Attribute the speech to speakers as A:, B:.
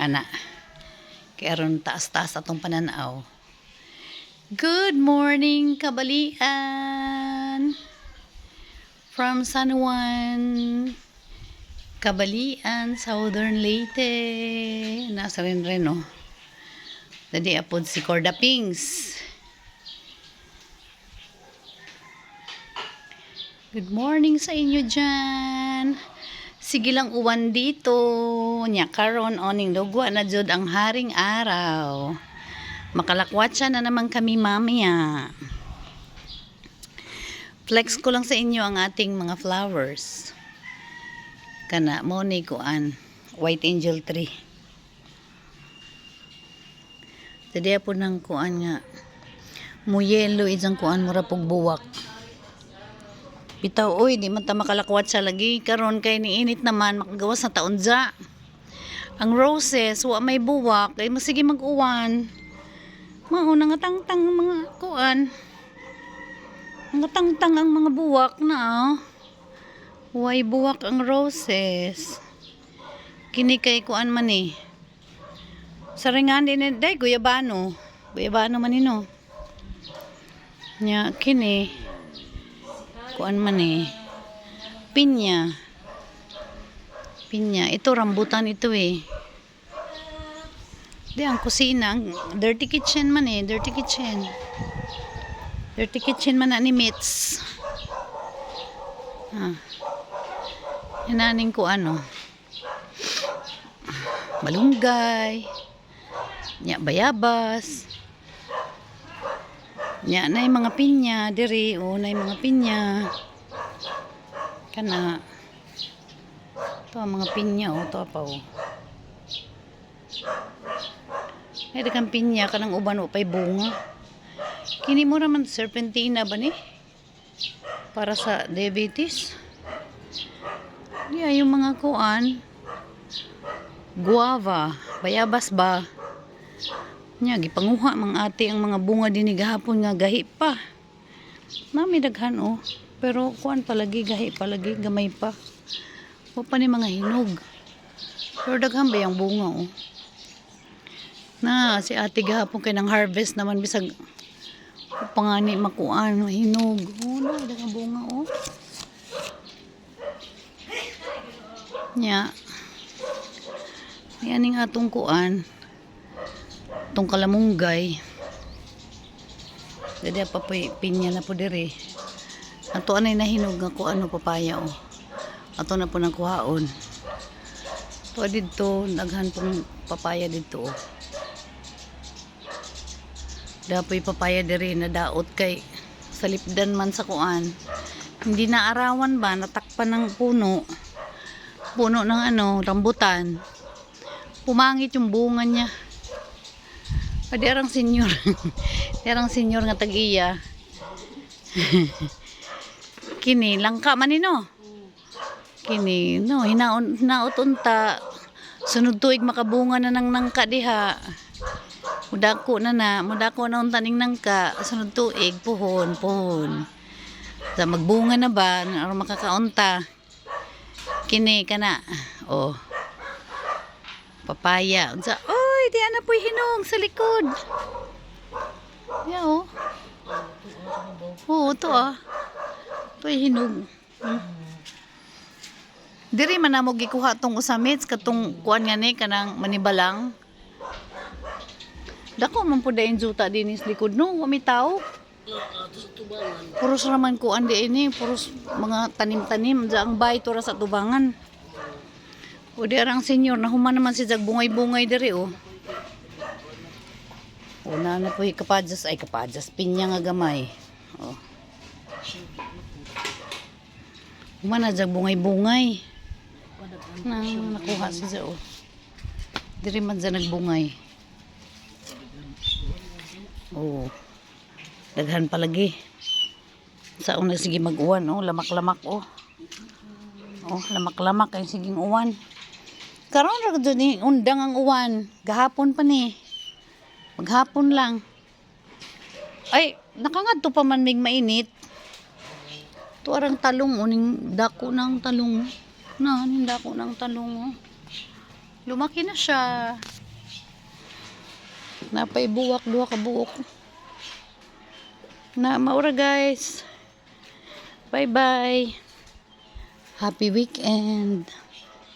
A: Ana. Kaya ron taas-taas atong pananaw. Good morning, kabalian! From San Juan, Kabalian, Southern Leyte. Nasa rin rin, no? Dadi apod si Corda Pings. Good morning sa inyo dyan. Sige lang uwan dito. Nya karon oning lugwa na jud ang haring araw. Makalakwatsa na naman kami mamaya. Flex ko lang sa inyo ang ating mga flowers. Kana mo ni kuan White Angel tree. Tadi po nang kuan nga muyelo isang kuan mura pog buwak. Bitaw, oy, di man ta makalakwat sa lagi. Karon kay niinit naman, makagawas na taon dya. Ang roses, wa may buwak, ay masige mag-uwan. Mao nga tangtang ang mga kuan. Nga tangtang ang mga buwak na. oh. Way buwak ang roses. Kini kay kuan man eh. Saringan din eh, day, guyabano. Guyabano man ino. Nya, kini kuan man eh pinya pinya ito rambutan ito eh. Di ang kusina dirty kitchen man eh dirty kitchen. Dirty kitchen man na ni Mitz. Ah. Hinaning ko ano? Malunggay. Nya bayabas. Nya na mga pinya diri. O na mga pinya. Kana to ang mga pinya o to pa o. Ay kang pinya kanang uban o pay bunga. Kini mo raman serpentina ba ni? Para sa diabetes. Di ay yung mga kuan. Guava, bayabas ba? Nya gipanguha mang ate ang mga bunga dinhi gahapon nga gahi pa. Nami daghan oh. Pero kuan palagi gahi palagi gamay pa. O pa ni mga hinog. Pero daghan ba yung bunga oh. Na si ate gahapon kay nang harvest naman bisag pangani makuan hinog. Oh na daghang bunga oh. Nya. Yan ang atong kuan itong kalamunggay dali pa pinya na po diri ato anay nahinog nga ko ano papaya oh ato na po nakuhaon to dito daghan pong papaya dito oh dapoy papaya diri na daot kay salipdan man sa kuan hindi na arawan ba natakpan ng puno puno ng ano rambutan pumangit yung bunga niya Pwede arang senior. Arang senior nga tag-iya. Kini, langka man no? Kini, no, hinaon, hinaot unta. Sunod tuig makabunga na ng nangka diha. Mudako na na, mudako na unta ning nangka. Sunod tuig, puhon, puhon. Sa magbunga na ba, aron makakaunta. Kini, kana. Oh. Papaya. Unsa, oy, di ana po'y hinong sa likod. Yeah, oh. To ah. To'y hinog. Hmm. Diri man na mo gikuha tong usamits katong kuan nga ni kanang manibalang. Dako man po dayon juta din is likod no, wa mi tao. Raman kuan di ini, puros mga tanim-tanim ang bay tura sa tubangan. O di arang senyor, nahuman naman si Jag bungay-bungay diri oh. Una na po kapadyas, ay kapadyas, pinya nga gamay. Oh. Human na Jag bungay-bungay. Na, nakuha si Zao. Diri man sa nagbungay. Oh. Daghan palagi. Sa una sige mag-uwan, oh, lamak-lamak, oh. Oh, lamak-lamak ay siging uwan. Karon ra ni undang ang uwan. Gahapon pa ni. Maghapon lang. Ay, nakangadto pa man mig mainit. Tuarang talong uning dako ng talong. Na, ning dako ng talong. Oh. Lumaki na siya. Napay buwak, duha ka buok. Na maura guys. Bye bye. Happy weekend.